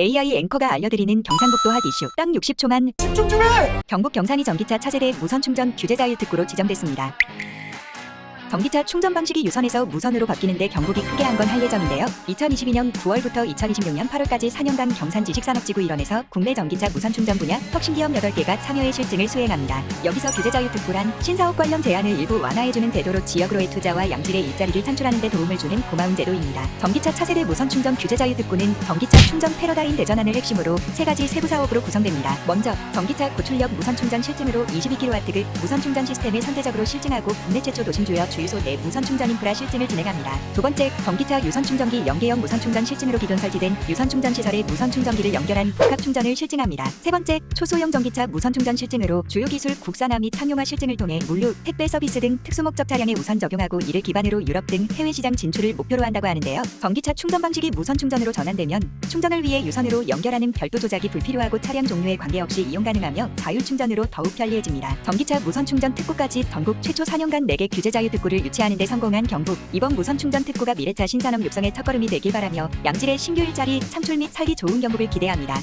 AI 앵커가 알려드리는 경상북도 핫 이슈 딱 60초만 집중 좀 해! 경북 경산이 전기차 차세대 무선 충전 규제 자유 특구로 지정됐습니다. 전기차 충전 방식이 유선에서 무선으로 바뀌는데 경북이 크게 한 건 할 예정인데요. 2022년 9월부터 2026년 8월까지 4년간 경산 지식산업지구 일원에서 국내 전기차 무선 충전 분야 혁신기업 8개가 참여의 실증을 수행합니다. 여기서 규제자유 특구란 신사업 관련 제한을 일부 완화해주는 대도로 지역으로의 투자와 양질의 일자리를 창출하는 데 도움을 주는 고마운 제도입니다. 전기차 차세대 무선 충전 규제자유 특구는 전기차 충전 패러다임 대전환을 핵심으로 세 가지 세부 사업으로 구성됩니다. 먼저 전기차 고출력 무선 충전 실증으로 22kW급 무선 충전 시스템을 선제적으로 실증하고 국내 최초 도심 주요 주 유소 내 무선 충전 인프라 실증을 진행합니다. 두 번째, 전기차 유선 충전기 연계형 무선 충전 실증으로 기존 설치된 유선 충전 시설에 무선 충전기를 연결한 복합 충전을 실증합니다. 세 번째, 초소형 전기차 무선 충전 실증으로 주요 기술 국산화 및 상용화 실증을 통해 물류, 택배 서비스 등 특수 목적 차량에 우선 적용하고 이를 기반으로 유럽 등 해외 시장 진출을 목표로 한다고 하는데요. 전기차 충전 방식이 무선 충전으로 전환되면 충전을 위해 유선으로 연결하는 별도 조작이 불필요하고 차량 종류에 관계없이 이용 가능하며 자율 충전으로 더욱 편리해집니다. 전기차 무선 충전 특구까지 전국 최초 4년간 4개 규제 자유 특구 를 유치하는 데 성공한 경북 이번 무선 충전 특구가 미래차 신산업 육성의 첫걸음이 되길 바라며 양질의 신규 일자리 창출 및 살기 좋은 경북을 기대합니다.